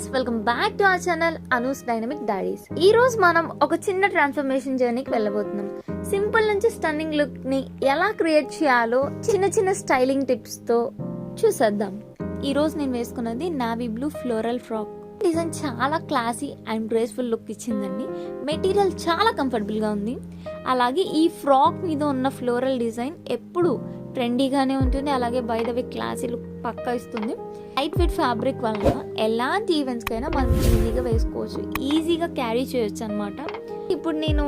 Guys welcome back to our channel Anu's dynamic diaries ఈ రోజు మనం ఒక చిన్న ట్రాన్స్ఫర్మేషన్ జర్నీకి వెళ్ళబోతున్నాం. సింపుల్ నుంచి స్టన్నింగ్ లుక్ని ఎలా క్రియేట్ చేయాలో చిన్న చిన్న స్టైలింగ్ టిప్స్తో చూసేద్దాం. ఈ రోజు నేను వేసుకున్నది navy blue floral frock design చాలా క్లాసీ అండ్ గ్రేస్ఫుల్ లుక్ ఇచ్చిందండి. మెటీరియల్ చాలా కంఫర్టబుల్గా ఉంది. అలాగే ఈ ఫ్రాక్ మీద ఉన్న ఫ్లోరల్ డిజైన్ ఎప్పుడు ట్రెండీగానే ఉంటుంది. అలాగే by the way classy look పక్కా ఇస్తుంది. లైట్ వెయిట్ ఫ్యాబ్రిక్ వలన ఎలాంటి ఈవెంట్స్కైనా మనం ఈజీగా వేసుకోవచ్చు. ఈజీగా క్యారీ చేయొచ్చు అనమాట ఇప్పుడు నేను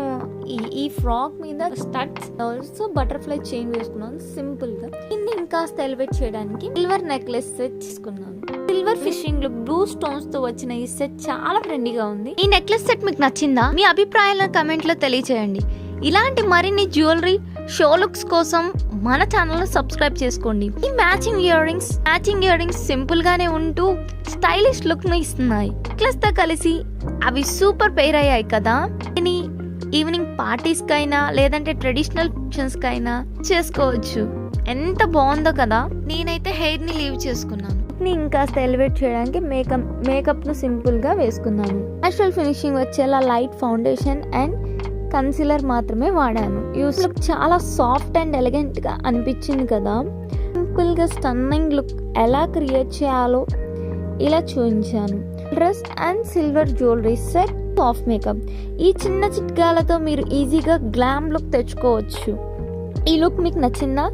ఈ ఈ ఫ్రాక్ మీద స్టడ్స్ ఆల్సో బటర్ఫ్లై చైన్ వేసుకున్నాను సింపుల్గా దీన్ని ఇంకా ఎలివేట్ చేయడానికి సిల్వర్ నెక్లెస్ సెట్ తీసుకున్నాను. సిల్వర్ ఫిషింగ్లో బ్లూ స్టోన్స్తో వచ్చిన ఈ సెట్ చాలా ట్రెండీగా ఉంది. ఈ నెక్లెస్ సెట్ మీకు నచ్చిందా? మీ అభిప్రాయాలను కమెంట్లో తెలియచేయండి. ఇలాంటి మరిన్ని జ్యువెలరీ షో లుక్స్ కోసం మన ఛానల్ సబ్స్క్రైబ్ చేసుకోండి. ఈ matching ear rings matching ear rings simple గానే ఉంటూ స్టైలిష్ లుక్ను ఇస్తున్నాయి. నెక్లెస్తో కలిసి అవి సూపర్ పేర్ అయ్యాయి కదా? ఈవినింగ్ పార్టీస్ కైనా లేదంటే ట్రెడిషనల్ ఫంక్షన్స్ కైనా చేసుకోవచ్చు. ఎంత బాగుందో కదా? నేనైతే హెయిర్ని లీవ్ చేసుకున్నాను. ని ఇంకాస్త ఎలివేట్ చేయడానికి మేకప్ మేకప్ను సింపుల్గా వేసుకున్నాను. నేచురల్ ఫినిషింగ్ వచ్చేలా లైట్ ఫౌండేషన్ అండ్ కన్సీలర్ మాత్రమే వాడాను. యూస్ లుక్ చాలా సాఫ్ట్ అండ్ ఎలిగెంట్గా అనిపించింది కదా. సింపుల్గా స్టన్నింగ్ లుక్ ఎలా క్రియేట్ చేయాలో ఇలా చూపించాను. Dress and silver jewellery set of makeup ఈ చిన్న చిట్కాలతో మీరు ఈజీగా గ్లామ్ లుక్ తెచ్చుకోవచ్చు. ఈ లుక్ మీకు నచ్చిందా?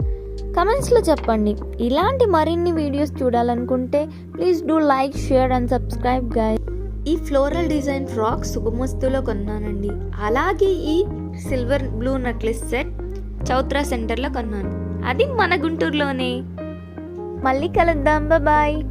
కమెంట్స్లో చెప్పండి. ఇలాంటి మరిన్ని వీడియోస్ చూడాలనుకుంటే please do like share and subscribe guy ఈ ఫ్లోరల్ డిజైన్ ఫ్రాక్ సుగమస్తులో కొన్నానండి. అలాగే ఈ సిల్వర్ బ్లూ నెక్లెస్ సెట్ చౌత్రా సెంటర్లో కొన్నాను. అది మన గుంటూరులోనే. మళ్ళీ కలుద్దాం. బాయ్